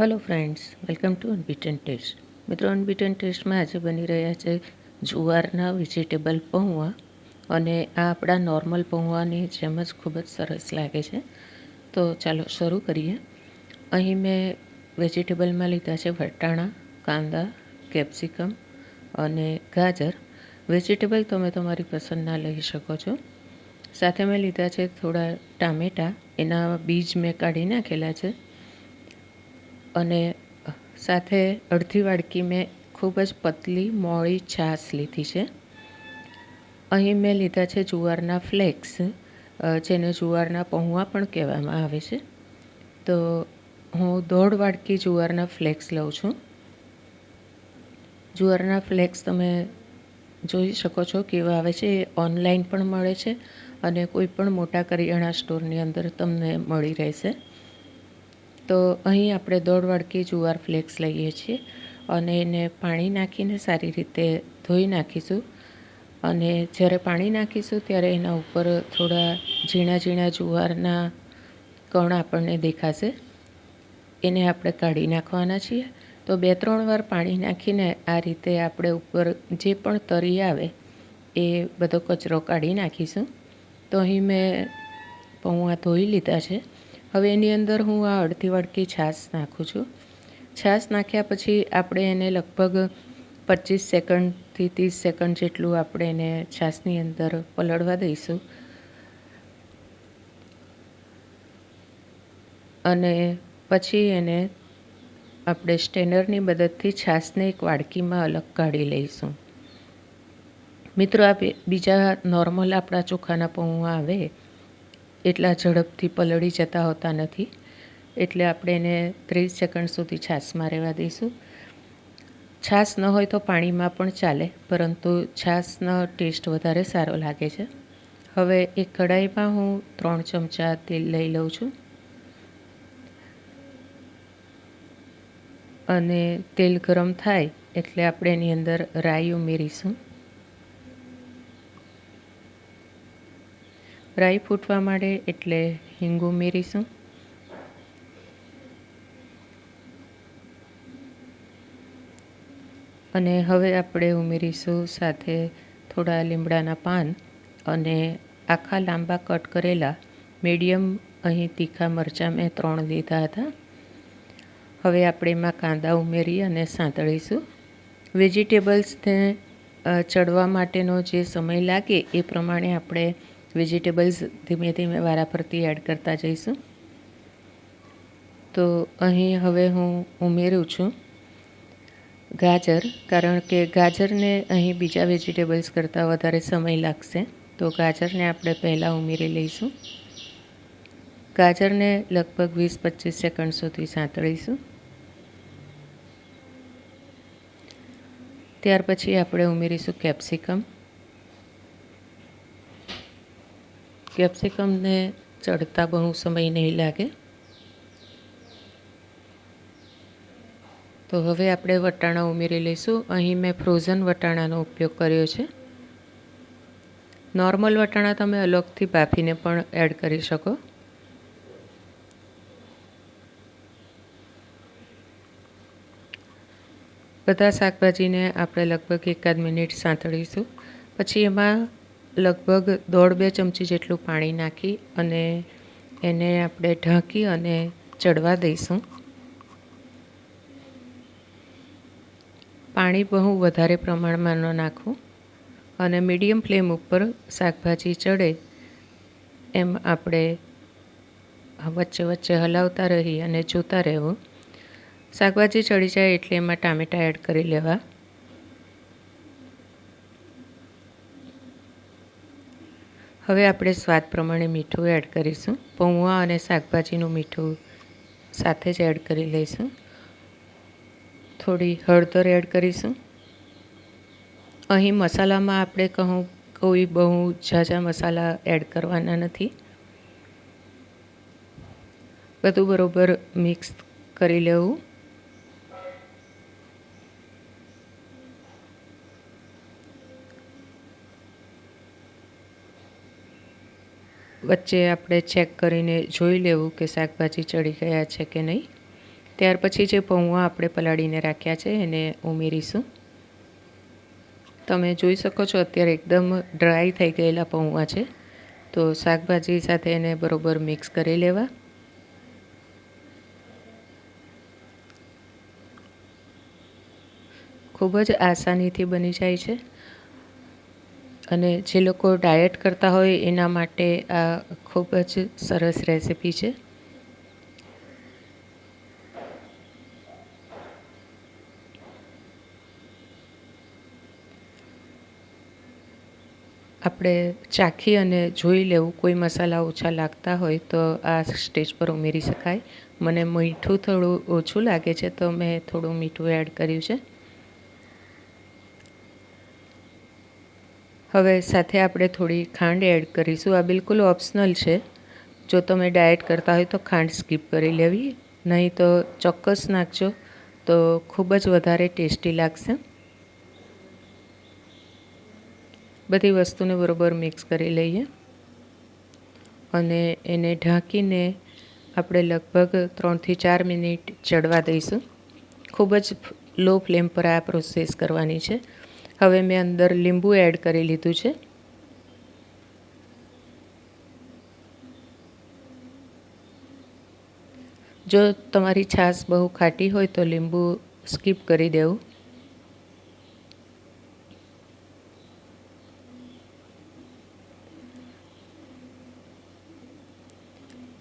Hello friends welcome to unbeaten test મિત્રો unbeaten ટેસ્ટમાં આજે બની રહ્યા છે જુવારના વેજીટેબલ પૌવા અને આ આપણા નોર્મલ પૌવાની જેમ જ ખૂબ જ સરસ લાગે છે. તો ચાલો શરૂ કરીએ. અહીં મેં વેજીટેબલમાં લીધા છે વટાણા, કાંદા કેપ્સિકમ અને ગાજર. વેજીટેબલ તમે તમારી પસંદના લઈ શકો છો. સાથે મેં લીધા છે થોડા ટામેટાં. એના બીજ મેં કાઢી નાખેલા છે. અને સાથે અડધી વાડકી મેં ખૂબ જ પતલી મોળી છાશ લીધી છે. અહીં મેં લીધા છે જુવારના ફ્લેક્સ જેને જુવારના પૌવા પણ કહેવામાં આવે છે. તો હું દોઢ વાડકી જુવારના ફ્લેક્સ લઉં છું. જુવારના ફ્લેક્સ તમે જોઈ શકો છો કેવા આવે છે, એ ઓનલાઈન પણ મળે છે અને કોઈ પણ મોટા કરિયાણા સ્ટોરની અંદર તમને મળી રહેશે. તો અહીં આપણે દોઢ વાડકી જુવાર ફ્લેક્સ લઈએ છીએ અને એને પાણી નાખીને સારી રીતે ધોઈ નાખીશું. અને જ્યારે પાણી નાખીશું ત્યારે એના ઉપર થોડા ઝીણા ઝીણા જુવારના કણ આપણને દેખાશે. એને આપણે કાઢી નાખવાના છીએ. તો બે ત્રણ વાર પાણી નાખીને આ રીતે આપણે ઉપર જે પણ તરી આવે એ બધો કચરો કાઢી નાખીશું. તો અહીં મેં પૌવા ધોઈ લીધા છે. હવે એની અંદર હું આ અડધી વાડકી છાશ નાખું છું. છાશ નાખ્યા પછી આપણે એને લગભગ પચીસ સેકન્ડથી ત્રીસ સેકન્ડ જેટલું આપણે એને છાશની અંદર પલળવા દઈશું. અને પછી એને આપણે સ્ટેનરની મદદથી છાશને એક વાડકીમાં અલગ કાઢી લઈશું. મિત્રો, આ બીજા નોર્મલ આપણા ચોખાના પૌવા આવે એટલા ઝડપથી પલળી જતા હોતા નથી. એટલે આપણે એને ત્રીસ સેકન્ડ સુધી છાશમાં રહેવા દઈશું. છાશ ન હોય તો પાણીમાં પણ ચાલે, પરંતુ છાશનો ટેસ્ટ વધારે સારો લાગે છે. હવે એક કઢાઈમાં હું ત્રણ ચમચા તેલ લઈ લઉં છું. અને તેલ ગરમ થાય એટલે આપણે એની અંદર રાઈ ઉમેરીશું. રાઈ ફૂટવા માંડે એટલે હિંગ ઉમેરીશું. અને હવે આપણે ઉમેરીશું સાથે થોડા લીમડાના પાન અને આખા લાંબા કટ કરેલા મીડિયમ અહીં તીખા મરચાં મેં ત્રણ લીધા હતા. હવે આપણે એમાં કાંદા ઉમેરી અને સાંતળીશું. વેજીટેબલ્સને ચડવા માટેનો જે સમય લાગે એ પ્રમાણે આપણે વેજીટેબલ્સ ધીમે ધીમે વારાફરતી એડ કરતા જઈશું. તો અહીં હવે હું ઉમેરું છું ગાજર, કારણ કે ગાજરને અહીં બીજા વેજીટેબલ્સ કરતાં વધારે સમય લાગશે. તો ગાજરને આપણે પહેલાં ઉમેરી લઈશું. ગાજરને લગભગ વીસ પચીસ સેકન્ડ સુધી સાંતળીશું. ત્યાર પછી આપણે ઉમેરીશું કેપ્સિકમ. કેપ્સિકમને ચડતા બહુ સમય નહીં લાગે. તો હવે આપણે વટાણા ઉમેરી લઈશું. અહીં મેં ફ્રોઝન વટાણાનો ઉપયોગ કર્યો છે. નોર્મલ વટાણા તમે અલગથી બાફીને પણ એડ કરી શકો. બધા શાકભાજીને આપણે લગભગ એકાદ મિનિટ સાંતળીશું. પછી એમાં લગભગ દોઢ બે ચમચી જેટલું પાણી નાખી અને એને આપણે ઢાંકી અને ચડવા દઈશું. પાણી બહુ વધારે પ્રમાણમાં ન નાખવું અને મીડિયમ ફ્લેમ ઉપર શાકભાજી ચડે એમ આપણે વચ્ચે વચ્ચે હલાવતા રહી અને જોતા રહેવું. શાકભાજી ચડી જાય એટલે એમાં ટામેટાં એડ કરી લેવા. હવે આપણે સ્વાદ પ્રમાણે મીઠું એડ કરીશું. પૌવા અને શાકભાજીનું મીઠું સાથે જ એડ કરી લઈશું. થોડી હળદર એડ કરીશું. અહીં મસાલામાં આપણે કહું, કોઈ બહુ ઝાઝા મસાલા એડ કરવાના નથી. બધું બરાબર મિક્સ કરી લેવું. વચ્ચે આપણે ચેક કરીને જોઈ લેવું કે શાકભાજી ચડી ગયા છે કે નહીં. ત્યાર પછી જે પૌવા આપણે પલાળીને રાખ્યા છે એને ઉમેરીશું. તમે જોઈ શકો છો અત્યારે એકદમ ડ્રાય થઈ ગયેલા પૌવા છે. તો શાકભાજી સાથે એને બરોબર મિક્સ કરી લેવા. ખૂબ જ આસાનીથી બની જાય છે. અને જે લોકો ડાયટ કરતા હોય એના માટે આ ખૂબ જ સરસ રેસિપી છે. આપણે ચાખી અને જોઈ લેવું, કોઈ મસાલા ઓછા લાગતા હોય તો આ સ્ટેજ પર ઉમેરી શકાય. મને મીઠું થોડું ઓછું લાગે છે તો મેં થોડું મીઠું એડ કર્યું છે. હવે સાથે આપણે થોડી ખાંડ એડ કરીશું. આ બિલકુલ ઓપ્શનલ છે. જો તમે ડાયટ કરતા હોય તો ખાંડ સ્કીપ કરી લેવી. નહીં તો ચોક્કસ નાખજો. તો ખૂબ જ વધારે ટેસ્ટી લાગશે. બધી વસ્તુને બરોબર મિક્સ કરી લઈએ. અને એને ઢાંકીને આપણે લગભગ ત્રણથી ચાર મિનિટ ચડવા દઈશું. ખૂબ જ લો ફ્લેમ પર આ પ્રોસેસ કરવાની છે. હવે મેં અંદર લીંબુ એડ કરી લીધું છે. જો તમારી છાશ બહુ ખાટી હોય તો લીંબુ સ્કીપ કરી દેવું.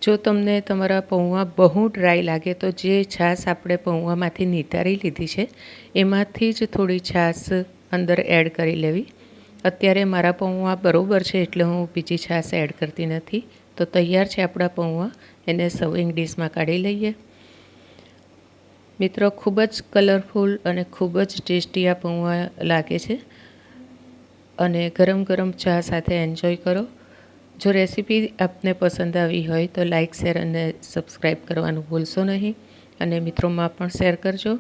જો તમને તમારા પૌવા બહુ ડ્રાય લાગે તો જે છાશ આપણે પૌવામાંથી નિતારી લીધી છે, એમાંથી જ થોડી છાશ અંદર એડ કરી લેવી. અત્યારે મારા પૌવા બરોબર છે એટલે હું બીજી છાશ એડ કરતી નથી. તો તૈયાર છે આપણા પૌવા. એને સર્વિંગ ડીશમાં કાઢી લઈએ. મિત્રો, ખૂબ જ કલરફુલ અને ખૂબ જ ટેસ્ટી આ પૌવા લાગે છે. અને ગરમ ગરમ ચા સાથે એન્જોય કરો. જો રેસીપી આપને પસંદ આવી હોય તો લાઇક શેર અને સબસ્ક્રાઈબ કરવાનું ભૂલશો નહીં. અને મિત્રોમાં પણ શેર કરજો.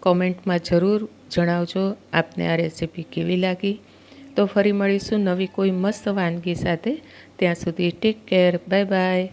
કોમેન્ટમાં જરૂર જણાવજો, આપને આ રેસીપી કેવી લાગી? તો ફરી મળીશું નવી કોઈ મસ્ત વાનગી સાથે. ત્યાં સુધી ટેક કેર બાય બાય